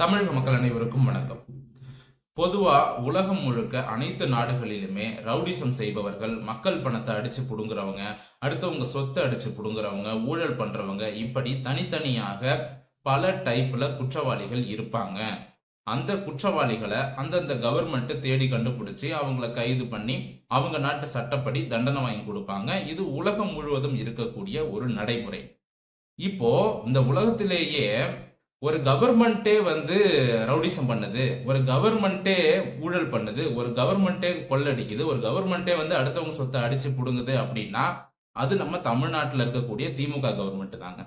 தமிழக மக்கள் அனைவருக்கும் வணக்கம். பொதுவா உலகம் முழுக்க அனைத்து நாடுகளிலுமே ரவுடிசம் செய்பவர்கள் மக்கள் பணத்தை அடிச்சு புடுங்குறவங்க அடுத்தவங்க சொத்தை அடிச்சு புடுங்குறவங்க ஊழல் பண்றவங்க இப்படி தனித்தனியாக பல டைப்ல குற்றவாளிகள் இருப்பாங்க. அந்த குற்றவாளிகளை அந்தந்த கவர்மெண்ட் தேடி கண்டுபிடிச்சு அவங்கள கைது பண்ணி அவங்க நாட்டு சட்டப்படி தண்டனை வாங்கி கொடுப்பாங்க. இது உலகம் முழுவதும் இருக்கக்கூடிய ஒரு நடைமுறை. இப்போ இந்த உலகத்திலேயே ஒரு கவர்மெண்ட்டே வந்து ரவுடிசம் பண்ணுது ஒரு கவர்மெண்ட்டே ஊழல் பண்ணுது ஒரு கவர்மெண்ட்டே கொள்ளடிக்குது ஒரு கவர்மெண்ட்டே வந்து அடுத்தவங்க சொத்தை அடிச்சு பிடுங்குது அப்படின்னா அது நம்ம தமிழ்நாட்டில் இருக்கக்கூடிய திமுக கவர்மெண்ட் தாங்க.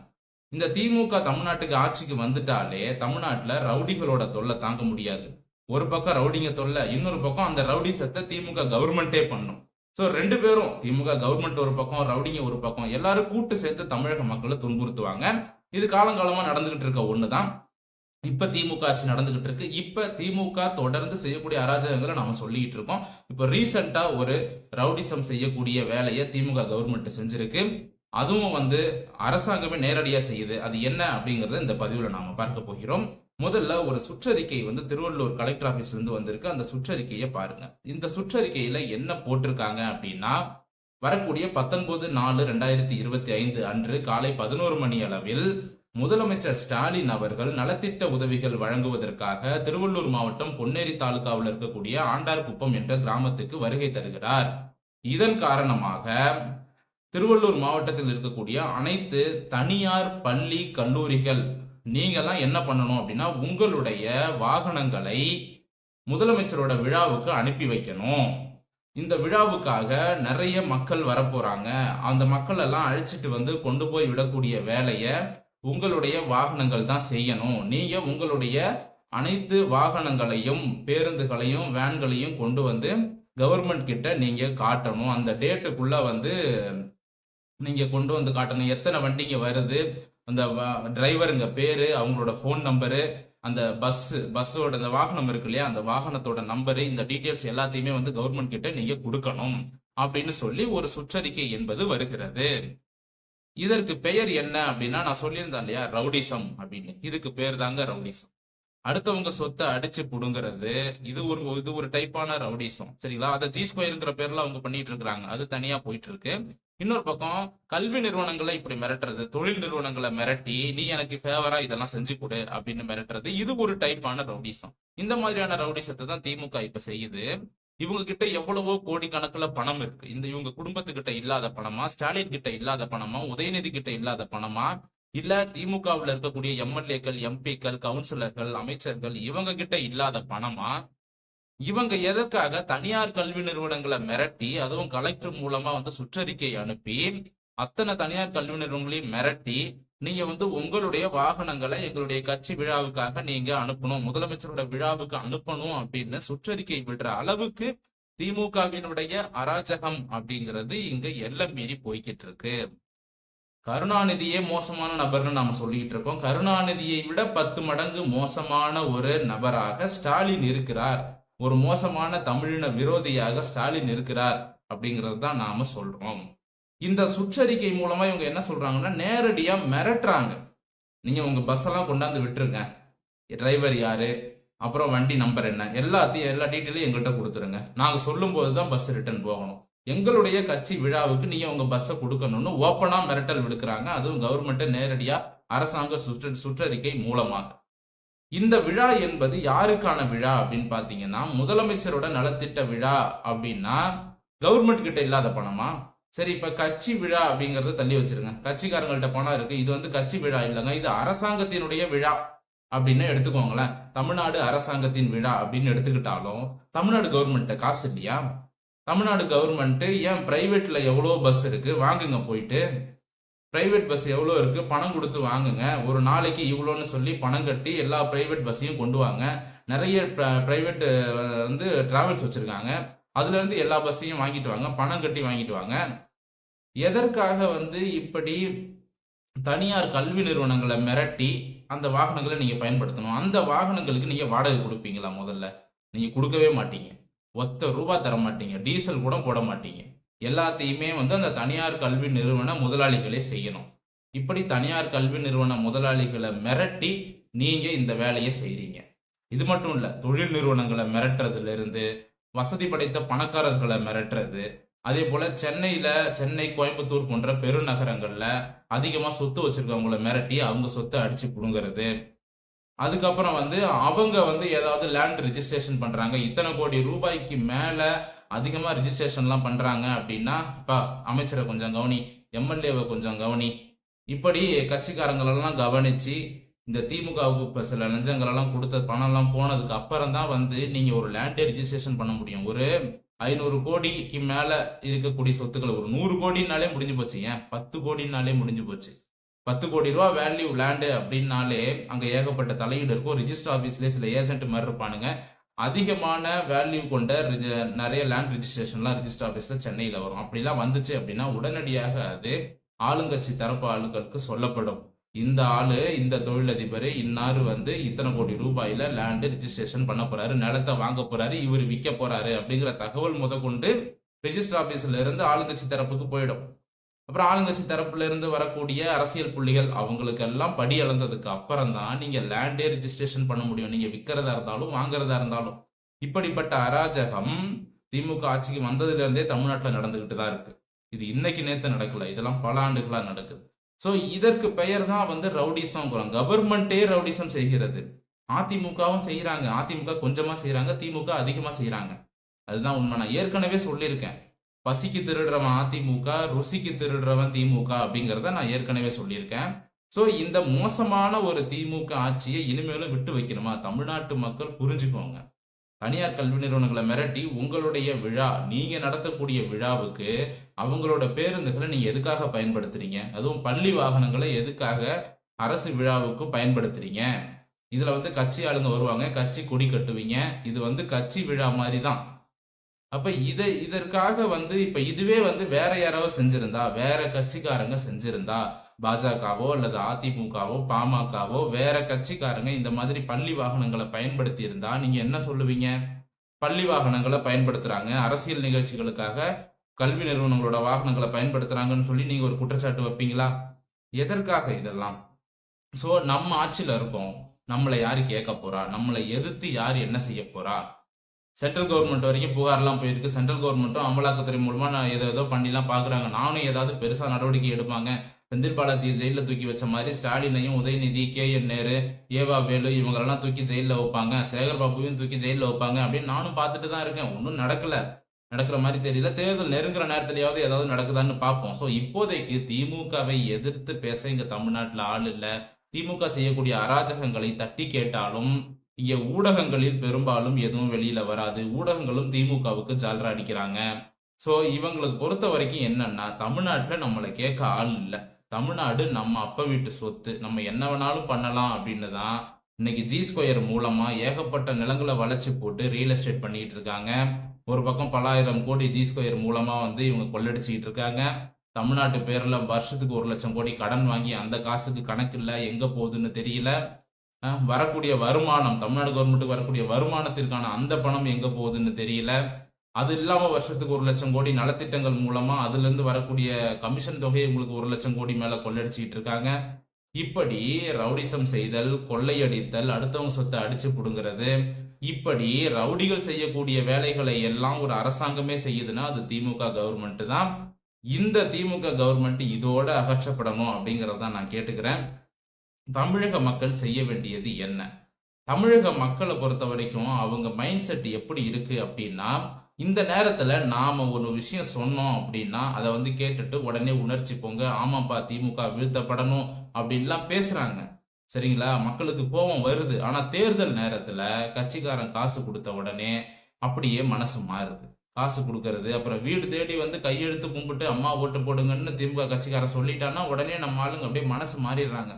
இந்த திமுக தமிழ்நாட்டுக்கு ஆட்சிக்கு வந்துட்டாலே தமிழ்நாட்டில் ரவுடிகளோட தொல்லை தாங்க முடியாது. ஒரு பக்கம் ரவுடிங்க தொல்லை இன்னொரு பக்கம் அந்த ரவுடிசத்தை திமுக கவர்மெண்ட்டே பண்ணும். ஸோ ரெண்டு பேரும் திமுக கவர்மெண்ட் ஒரு பக்கம் ரவுடிங்க ஒரு பக்கம் எல்லாரும் கூட்டு சேர்த்து தமிழக மக்களை துன்புறுத்துவாங்க. இது காலங்காலமாக நடந்துகிட்டு இருக்க ஒன்று தான் இப்ப திமுக ஆட்சி நடந்துகிட்டு இருக்கு. இப்ப திமுக தொடர்ந்து செய்யக்கூடிய அராஜகங்களை நாம சொல்லிக்கிட்டு இருக்கோம். இப்ப ரீசெண்டா ஒரு ரவுடிசம் செய்யக்கூடிய வேலையை திமுக கவர்மெண்ட் செஞ்சிருக்கு. அதுவும் வந்து அரசாங்கமே நேரடியாக செய்யுது. அது என்ன அப்படிங்கறத இந்த பதிவுல நாம பார்க்க போகிறோம். முதல்ல ஒரு சுற்றறிக்கை வந்து திருவள்ளூர் கலெக்டர் ஆபீஸ்ல இருந்து வந்திருக்கு. அந்த சுற்றறிக்கையை பாருங்க. இந்த சுற்றறிக்கையில என்ன போட்டிருக்காங்க அப்படின்னா வரக்கூடிய பத்தொன்பது நாலு ரெண்டாயிரத்தி இருபத்தி ஐந்து அன்று காலை பதினோரு மணி அளவில் முதலமைச்சர் ஸ்டாலின் அவர்கள் நலத்திட்ட உதவிகள் வழங்குவதற்காக திருவள்ளூர் மாவட்டம் பொன்னேரி தாலுகாவில் இருக்கக்கூடிய ஆண்டார்குப்பம் என்ற கிராமத்துக்கு வருகை தருகிறார். இதன் காரணமாக திருவள்ளூர் மாவட்டத்தில் இருக்கக்கூடிய அனைத்து தனியார் பள்ளி கல்லூரிகள் நீங்கெல்லாம் என்ன பண்ணணும் அப்படின்னா உங்களுடைய வாகனங்களை முதலமைச்சரோட விழாவுக்கு அனுப்பி வைக்கணும். இந்த விழாவுக்காக நிறைய மக்கள் வரப்போறாங்க. அந்த மக்கள் எல்லாம் அழைச்சிட்டு வந்து கொண்டு போய் விடக்கூடிய வேலையை உங்களுடைய வாகனங்கள் தான் செய்யணும். நீங்க உங்களுடைய அனைத்து வாகனங்களையும் பேருந்துகளையும் வேன்களையும் கொண்டு வந்து கவர்மெண்ட் கிட்ட நீங்க காட்டணும். அந்த டேட்டுக்குள்ள வந்து நீங்க கொண்டு வந்து காட்டணும். எத்தனை வண்டிங்க வருது? அந்த டிரைவருங்க பேரு அவங்களோட ஃபோன் நம்பரு அந்த பஸ் பஸ்ஸோட அந்த வாகனம் இருக்கு இல்லையா அந்த வாகனத்தோட நம்பரு இந்த டீட்டெயில்ஸ் எல்லாத்தையுமே வந்து கவர்மெண்ட் கிட்ட நீங்க கொடுக்கணும் அப்படின்னு சொல்லி ஒரு சுற்றறிக்கை என்பது வருகிறது. இதற்கு பெயர் என்ன அப்படின்னா நான் சொல்லியிருந்தேன் இல்லையா ரவுடிசம் அப்படின்னு. இதுக்கு பேர் தாங்க ரவுடிசம். அடுத்தவங்க சொத்தை அடிச்சு புடுங்கிறது இது ஒரு இது ஒரு டைப்பான ரவுடிசம். சரிங்களா? அதை ஜி ஸ்கொயருங்கிற பேர்ல அவங்க பண்ணிட்டு இருக்கிறாங்க. அது தனியா போயிட்டு இருக்கு. இன்னொரு பக்கம் கல்வி நிறுவனங்களை இப்படி மிரட்டுறது தொழில் நிறுவனங்களை மிரட்டி நீ எனக்கு ஃபேவரா இதெல்லாம் செஞ்சு கொடு அப்படின்னு மிரட்டுறது இது ஒரு டைப்பான ரவுடிசம். இந்த மாதிரியான ரவுடிசத்தை தான் திமுக இப்ப செய்யுது. இவங்க கிட்ட எவ்வளவோ கோடிக்கணக்கில் பணம் இருக்கு. இந்த இவங்க குடும்பத்துக்கிட்ட இல்லாத பணமா ஸ்டாலின் கிட்ட இல்லாத பணமா உதயநிதி கிட்ட இல்லாத பணமா இல்ல திமுகவில் இருக்கக்கூடிய எம்எல்ஏக்கள் எம்பிக்கள் கவுன்சிலர்கள் அமைச்சர்கள் இவங்க கிட்ட இல்லாத பணமா இவங்க எதற்காக தனியார் கல்வி நிறுவனங்களை மிரட்டி அதுவும் கலெக்டர் மூலமா வந்து சுற்றறிக்கை அனுப்பி அத்தனை தனியார் கல்வி நிறுவனங்களையும் மிரட்டி நீங்க வந்து உங்களுடைய வாகனங்களை எங்களுடைய கட்சி விழாவுக்காக நீங்க அனுப்பணும் முதலமைச்சரோட விழாவுக்கு அனுப்பணும் அப்படின்னு சுற்றறிக்கை விடுற அளவுக்கு திமுகவினுடைய அராஜகம் அப்படிங்கிறது இங்க எல்லை மீறி போய்கிட்டு இருக்கு. கருணாநிதியே மோசமான நபர்னு நாம சொல்லிட்டு இருக்கோம். கருணாநிதியை விட பத்து மடங்கு மோசமான ஒரு நபராக ஸ்டாலின் இருக்கிறார். ஒரு மோசமான தமிழின விரோதியாக ஸ்டாலின் இருக்கிறார் அப்படிங்கிறது தான் நாம சொல்றோம். இந்த சுற்றறிக்கை மூலமா இவங்க என்ன சொல்றாங்கன்னா நேரடியா மிரட்டுறாங்க. நீங்க உங்க பஸ் எல்லாம் கொண்டாந்து விட்டுருங்க. டிரைவர் யாரு? அப்புறம் வண்டி நம்பர் என்ன? எல்லாத்தையும் எல்லா டீட்டெயிலும் எங்கள்கிட்ட கொடுத்துருங்க. நாங்க சொல்லும் போது தான் பஸ் ரிட்டர்ன் போகணும். எங்களுடைய கட்சி விழாவுக்கு நீங்க உங்க பஸ்ஸை கொடுக்கணும்னு ஓப்பனா மிரட்டல் விடுக்கிறாங்க. அதுவும் கவர்மெண்ட் நேரடியா அரசாங்க சுற்று சுற்றறிக்கை மூலமாக. இந்த விழா என்பது யாருக்கான விழா அப்படின்னு பாத்தீங்கன்னா முதலமைச்சரோட நலத்திட்ட விழா அப்படின்னா கவர்மெண்ட் கிட்ட இல்லாத பணமா? சரி இப்ப கட்சி விழா அப்படிங்கறத தள்ளி வச்சிருங்க. கட்சிக்காரங்கள்ட்ட பணம் இருக்கு இது வந்து கட்சி விழா இல்லைங்க இது அரசாங்கத்தினுடைய விழா அப்படின்னு எடுத்துக்கோங்களேன். தமிழ்நாடு அரசாங்கத்தின் விழா அப்படின்னு எடுத்துக்கிட்டாலும் தமிழ்நாடு கவர்மெண்ட்ட காசு இல்லையா? தமிழ்நாடு கவர்மெண்ட் ஏன் பிரைவேட்ல எவ்வளோ பஸ் இருக்கு வாங்குங்க போயிட்டு பிரைவேட் பஸ் எவ்வளோ இருக்குது பணம் கொடுத்து வாங்குங்க. ஒரு நாளைக்கு இவ்வளோன்னு சொல்லி பணம் கட்டி எல்லா பிரைவேட் பஸ்ஸையும் கொண்டு வாங்க. நிறைய பிரைவேட் வந்து டிராவல்ஸ் வச்சுருக்காங்க. அதுலேருந்து எல்லா பஸ்ஸையும் வாங்கிட்டு வாங்க. பணம் கட்டி வாங்கிட்டு வாங்க. எதற்காக வந்து இப்படி தனியார் கல்வி நிறுவனங்களை மிரட்டி அந்த வாகனங்களை நீங்கள் பயன்படுத்தணும்? அந்த வாகனங்களுக்கு நீங்கள் வாடகை கொடுப்பீங்களா முதல்ல? நீங்கள் கொடுக்கவே மாட்டீங்க. ஒத்த ரூபா தர மாட்டீங்க. டீசல் கூட போட மாட்டீங்க. எல்லாத்தையுமே வந்து அந்த தனியார் கல்வி நிறுவன முதலாளிகளே செய்யணும். இப்படி தனியார் கல்வி நிறுவன முதலாளிகளை மிரட்டி நீங்க இந்த வேலையை செய்றீங்க. இது மட்டும் இல்ல தொழில் நிறுவனங்களை மிரட்டுறதுல இருந்து வசதி படைத்த பணக்காரர்களை மிரட்டுறது அதே போல சென்னையில சென்னை கோயம்புத்தூர் போன்ற பெருநகரங்கள்ல அதிகமா சொத்து வச்சுருக்கவங்கள மிரட்டி அவங்க சொத்தை அடிச்சு புடுங்கிறது அதுக்கப்புறம் வந்து அவங்க வந்து ஏதாவது லேண்ட் ரிஜிஸ்ட்ரேஷன் பண்ணுறாங்க இத்தனை கோடி ரூபாய்க்கு மேலே அதிகமாக ரிஜிஸ்ட்ரேஷன்லாம் பண்ணுறாங்க அப்படின்னா இப்போ அமைச்சரை கொஞ்சம் கவனி எம்எல்ஏவை கொஞ்சம் கவனி. இப்படி கட்சிக்காரங்களெல்லாம் கவனிச்சு இந்த திமுகவுக்கு இப்போ சில லஞ்சங்களெல்லாம் கொடுத்த பணம்லாம் போனதுக்கு அப்புறம் தான் வந்து நீங்கள் ஒரு லேண்டே ரிஜிஸ்ட்ரேஷன் பண்ண முடியும். ஒரு ஐநூறு கோடிக்கு மேலே இருக்கக்கூடிய சொத்துக்களை ஒரு நூறு கோடினாலே முடிஞ்சு போச்சு. ஏன்? பத்து கோடினாலே முடிஞ்சு போச்சு. பத்து கோடி ரூபா வேல்யூ லேண்டு அப்படின்னாலே அங்கே ஏகப்பட்ட தலையீடு இருக்கும். ரிஜிஸ்டர் ஆஃபீஸ்லேயே சில ஏஜென்ட் மாதிரி இருப்பானுங்க. அதிகமான வேல்யூ கொண்ட நிறைய லேண்ட் ரிஜிஸ்ட்ரேஷன்லாம் ரிஜிஸ்டர் ஆஃபீஸில் சென்னையில் வரும். அப்படிலாம் வந்துச்சு அப்படின்னா உடனடியாக அது ஆளுங்கட்சி தரப்பு ஆளுங்களுக்கு சொல்லப்படும். இந்த ஆளு இந்த தொழிலதிபர் இன்னாரு வந்து இத்தனை கோடி ரூபாயில லேண்டு ரிஜிஸ்ட்ரேஷன் பண்ண போறாரு நிலத்தை வாங்க போறாரு இவர் விற்க போறாரு அப்படிங்கிற தகவல் முத கொண்டு ரிஜிஸ்டர் ஆஃபீஸில் இருந்து ஆளுங்கட்சி தரப்புக்கு போயிடும். அப்புறம் ஆளுங்கட்சி தரப்புல இருந்து வரக்கூடிய அரசியல் புள்ளிகள் அவங்களுக்கு எல்லாம் படி அளந்ததுக்கு அப்புறம் தான் நீங்க லேண்டே ரிஜிஸ்ட்ரேஷன் பண்ண முடியும். நீங்க விற்கிறதா இருந்தாலும் வாங்குறதா இருந்தாலும். இப்படிப்பட்ட அராஜகம் திமுக ஆட்சிக்கு வந்ததுல இருந்தே தமிழ்நாட்டில் நடந்துகிட்டு தான் இருக்கு. இது இன்னைக்கு நேற்று நடக்கல. இதெல்லாம் பல ஆண்டுகளா நடக்குது. ஸோ இதற்கு பெயர் தான் வந்து ரவுடிசம் கவர்மெண்டே ரவுடிசம் செய்கிறது. அதிமுகவும் செய்கிறாங்க அதிமுக கொஞ்சமா செய்கிறாங்க திமுக அதிகமா செய்கிறாங்க அதுதான் உண்மை. நான் ஏற்கனவே சொல்லியிருக்கேன். பசிக்கு திருடுறவன் அதிமுக ருசிக்கு திருடுறவன் திமுக அப்படிங்கிறத நான் ஏற்கனவே சொல்லியிருக்கேன். ஸோ இந்த மோசமான ஒரு திமுக ஆட்சியை இனிமேலும் விட்டு வைக்கணுமா? தமிழ்நாட்டு மக்கள் புரிஞ்சுக்கோங்க. தனியார் கல்வி நிறுவனங்களை மிரட்டி உங்களுடைய விழா நீங்க நடத்தக்கூடிய விழாவுக்கு அவங்களோட பேருந்துகளை நீங்க எதுக்காக பயன்படுத்துறீங்க? அதுவும் பள்ளி வாகனங்களை எதுக்காக அரசு விழாவுக்கு பயன்படுத்துறீங்க? இதுல வந்து கட்சி ஆளுங்க வருவாங்க கட்சி கொடி கட்டுவீங்க. இது வந்து கட்சி விழா மாதிரி தான். அப்ப இதை இதற்காக வந்து இப்ப இதுவே வந்து வேற யாராவது செஞ்சிருந்தா வேற கட்சிக்காரங்க செஞ்சிருந்தா பாஜகவோ அல்லது அதிமுகவோ பாமகவோ வேற கட்சிக்காரங்க இந்த மாதிரி பள்ளி வாகனங்களை பயன்படுத்தி இருந்தா நீங்க என்ன சொல்லுவீங்க? பள்ளி வாகனங்களை பயன்படுத்துறாங்க. அரசியல் நிகழ்ச்சிகளுக்காக கல்வி நிறுவனங்களோட வாகனங்களை பயன்படுத்துறாங்கன்னு சொல்லி நீங்க ஒரு குற்றச்சாட்டு வைப்பீங்களா? எதற்காக இதெல்லாம்? ஸோ நம்ம ஆட்சியில் இருக்கோம். நம்மளை யாரு கேட்க போறா? நம்மளை எதிர்த்து யார் என்ன செய்ய போறா? சென்ட்ரல் கவர்மெண்ட் வரைக்கும் புகார்லாம் போயிருக்கு. சென்ட்ரல் கவர்மெண்ட்டும் அமலாக்கத்துறை மூலமாக நான் ஏதோ ஏதோ பண்ணிலாம் பார்க்குறாங்க நானும் ஏதாவது பெருசாக நடவடிக்கை எடுப்பாங்க. செந்தில் பாலாஜியை ஜெயிலில் தூக்கி வச்ச மாதிரி ஸ்டாலினையும் Udhayanidhi K N Nehru EV Velu இவங்களெல்லாம் தூக்கி ஜெயிலில் வைப்பாங்க. சேகர் பாபுவையும் தூக்கி ஜெயிலில் வைப்பாங்க அப்படின்னு நானும் பார்த்துட்டு தான் இருக்கேன். ஒன்றும் நடக்கல. நடக்கிற மாதிரி தெரியல. தேர்தல் நெருங்குற நேரத்திலேயாவது ஏதாவது நடக்குதான்னு பார்ப்போம். ஸோ இப்போதைக்கு திமுகவை எதிர்த்து பேச இங்கே தமிழ்நாட்டில் ஆள் இல்லை. திமுக செய்யக்கூடிய அராஜகங்களை தட்டி கேட்டாலும் ஊடகங்களில் பெரும்பாலும் எதுவும் வெளியில வராது. ஊடகங்களும் திமுகவுக்கு ஜால்ரா அடிக்கிறாங்க. ஸோ இவங்களுக்கு பொறுத்த வரைக்கும் என்னன்னா தமிழ்நாட்டில் நம்மளை கேட்க ஆள் இல்லை. தமிழ்நாடு நம்ம அப்ப வீட்டு சொத்து. நம்ம என்ன வேணாலும் பண்ணலாம் அப்படின்னு தான் இன்னைக்கு ஜி ஸ்கொயர் மூலமா ஏகப்பட்ட நிலங்களை வளைச்சு போட்டு ரியல் எஸ்டேட் பண்ணிட்டு இருக்காங்க. ஒரு பக்கம் பலாயிரம் கோடி ஜி ஸ்கொயர் மூலமா வந்து இவங்க கொள்ளடிச்சுக்கிட்டு இருக்காங்க. தமிழ்நாட்டு பேர்ல வருஷத்துக்கு ஒரு லட்சம் கோடி கடன் வாங்கி அந்த காசுக்கு கணக்கு இல்லை எங்க போகுதுன்னு தெரியல. வரக்கூடிய வருமானம் தமிழ்நாடு கவர்மெண்ட்டுக்கு வரக்கூடிய வருமானத்திற்கான அந்த பணம் எங்கே போகுதுன்னு தெரியல. அது இல்லாமல் வருஷத்துக்கு ஒரு லட்சம் கோடி நலத்திட்டங்கள் மூலமாக அதுலேருந்து வரக்கூடிய கமிஷன் தொகையை உங்களுக்கு ஒரு லட்சம் கோடி மேலே கொள்ளடிச்சிக்கிட்டு இருக்காங்க. இப்படி ரவுடிசம் செய்தல் கொள்ளையடித்தல் அடுத்தவங்க சொத்தை அடிச்சு பிடுங்கிறது இப்படி ரவுடிகள் செய்யக்கூடிய வேலைகளை எல்லாம் ஒரு அரசாங்கமே செய்யுதுன்னா அது திமுக கவர்மெண்ட் தான். இந்த திமுக கவர்மெண்ட் இதோட அகற்றப்படணும் அப்படிங்கிறதான் நான் கேட்டுக்கிறேன். தமிழக மக்கள் செய்ய வேண்டியது என்ன? தமிழக மக்களை பொறுத்த வரைக்கும் அவங்க மைண்ட் செட் எப்படி இருக்கு அப்படின்னா இந்த நேரத்துல நாம ஒரு விஷயம் சொன்னோம் அப்படின்னா அதை வந்து கேட்டுட்டு உடனே உணர்ச்சி போங்க ஆமாப்பா திமுக வீழ்த்தப்படணும் அப்படின்லாம் பேசுறாங்க. சரிங்களா? மக்களுக்கு கோபம் வருது. ஆனா தேர்தல் நேரத்துல கட்சிக்காரன் காசு கொடுத்த உடனே அப்படியே மனசு மாறுது. காசு கொடுக்கறது அப்புறம் வீடு தேடி வந்து கையெழுத்து கும்பிட்டு அம்மா ஓட்டு போடுங்கன்னு திமுக கட்சிக்காரன் சொல்லிட்டான்னா உடனே நம்ம ஆளுங்க அப்படியே மனசு மாறிடுறாங்க.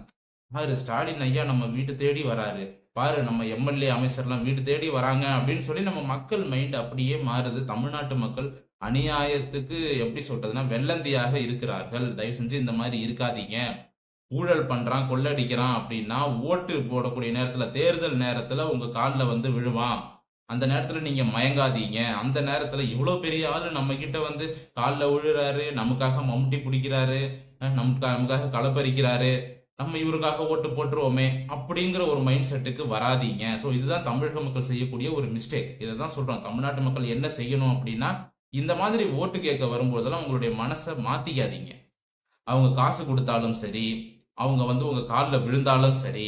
பாரு ஸ்டாலின் ஐயா நம்ம வீட்டு தேடி வராரு. பாரு நம்ம எம்எல்ஏ அமைச்சர்லாம் வீடு தேடி வராங்க அப்படின்னு சொல்லி நம்ம மக்கள் மைண்ட் அப்படியே மாறுது. தமிழ்நாட்டு மக்கள் அநியாயத்துக்கு எப்படி சொல்றதுன்னா வெள்ளந்தியாக இருக்கிறார்கள். தயவு செஞ்சு இந்த மாதிரி இருக்காதீங்க. ஊழல் பண்றான் கொள்ளடிக்கிறான் அப்படின்னா ஓட்டு போடக்கூடிய நேரத்துல தேர்தல் நேரத்துல உங்க காலில் வந்து விழுவான். அந்த நேரத்துல நீங்க மயங்காதீங்க. அந்த நேரத்துல இவ்வளவு பெரிய ஆளு நம்ம கிட்ட வந்து காலில் விழுறாரு நமக்காக மம்முட்டி பிடிக்கிறாரு நமக்கு நமக்காக களப்பறிக்கிறாரு. நம்ம இவருக்காக ஓட்டு போட்டுருவோமே அப்படிங்கிற ஒரு மைண்ட் செட்டுக்கு வராதீங்க. ஸோ இதுதான் தமிழக மக்கள் செய்யக்கூடிய ஒரு மிஸ்டேக் இதை தான் சொல்கிறோம் தமிழ்நாட்டு மக்கள் என்ன செய்யணும் அப்படின்னா இந்த மாதிரி ஓட்டு கேட்க வரும்போதெல்லாம் உங்களுடைய மனசை மாற்றிக்காதீங்க அவங்க காசு கொடுத்தாலும் சரி அவங்க வந்து உங்கள் காலில் விழுந்தாலும் சரி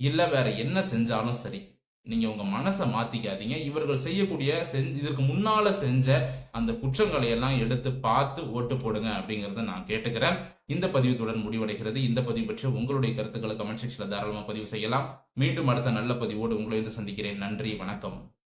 இல்லை வேற என்ன செஞ்சாலும் சரி நீங்க உங்க மனசை மாத்திக்காதீங்க. இவர்கள் செய்யக்கூடிய செஞ் இதற்கு முன்னால செஞ்ச அந்த குற்றங்களை எல்லாம் எடுத்து பார்த்து ஓட்டு போடுங்க அப்படிங்கறத நான் கேட்டுக்கிறேன். இந்த பதிவுத்துடன் முடிவடைகிறது. இந்த பதிவு பற்றி உங்களுடைய கருத்துக்களை கமெண்ட் செக்ஷன்ல தாராளமாக பதிவு செய்யலாம். மீண்டும் அடுத்த நல்ல பதிவோடு உங்களை வந்து சந்திக்கிறேன். நன்றி. வணக்கம்.